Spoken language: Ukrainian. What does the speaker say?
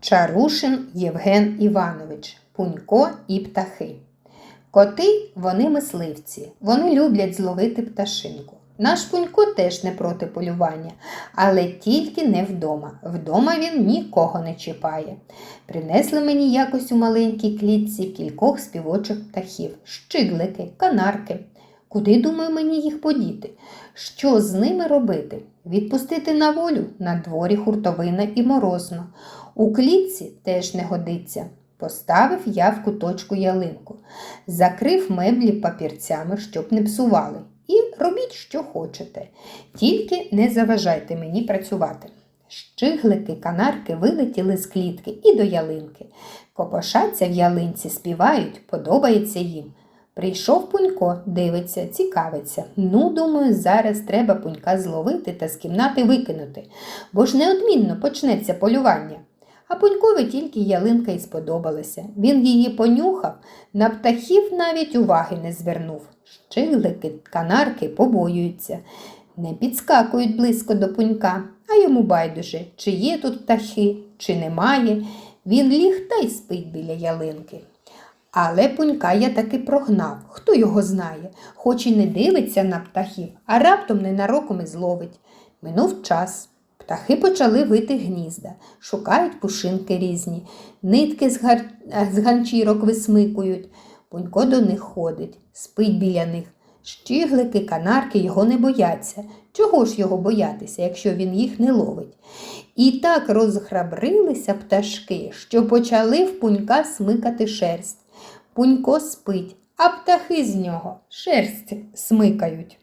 Чарушин Євген Іванович, Пунько і птахи. Коти вони мисливці, вони люблять зловити пташинку. Наш Пунько теж не проти полювання, але тільки не вдома. Вдома він нікого не чіпає. Принесли мені якось у маленькій клітці кількох співочих птахів, щиглики, канарки. Куди, думаю, мені їх подіти? Що з ними робити? Відпустити на волю на дворі хуртовина і морозно. У клітці теж не годиться. Поставив я в куточку ялинку, закрив меблі папірцями, щоб не псували, і робіть, що хочете. Тільки не заважайте мені працювати. Щиглики, канарки вилетіли з клітки і до ялинки. Копошаться в ялинці, співають, подобається їм. Прийшов пунько, дивиться, цікавиться. Ну, думаю, зараз треба пунька зловити та з кімнати викинути, бо ж неодмінно почнеться полювання. А пунькові тільки ялинка й сподобалася. Він її понюхав, на птахів навіть уваги не звернув. Щиглики, канарки побоюються, не підскакують близько до пунька, а йому байдуже, чи є тут птахи, чи немає. Він ліг та й спить біля ялинки. Але пунька я таки прогнав, хто його знає, хоч і не дивиться на птахів, а раптом ненароком і зловить. Минув час. Птахи почали вити гнізда, шукають пушинки різні, нитки з, гар... з ганчірок висмикують. Пунько до них ходить, спить біля них. Щиглики, канарки його не бояться. Чого ж його боятися, якщо він їх не ловить? І так розхрабрилися пташки, що почали в пунька смикати шерсть. Пунько спить, а птахи з нього шерсть смикають.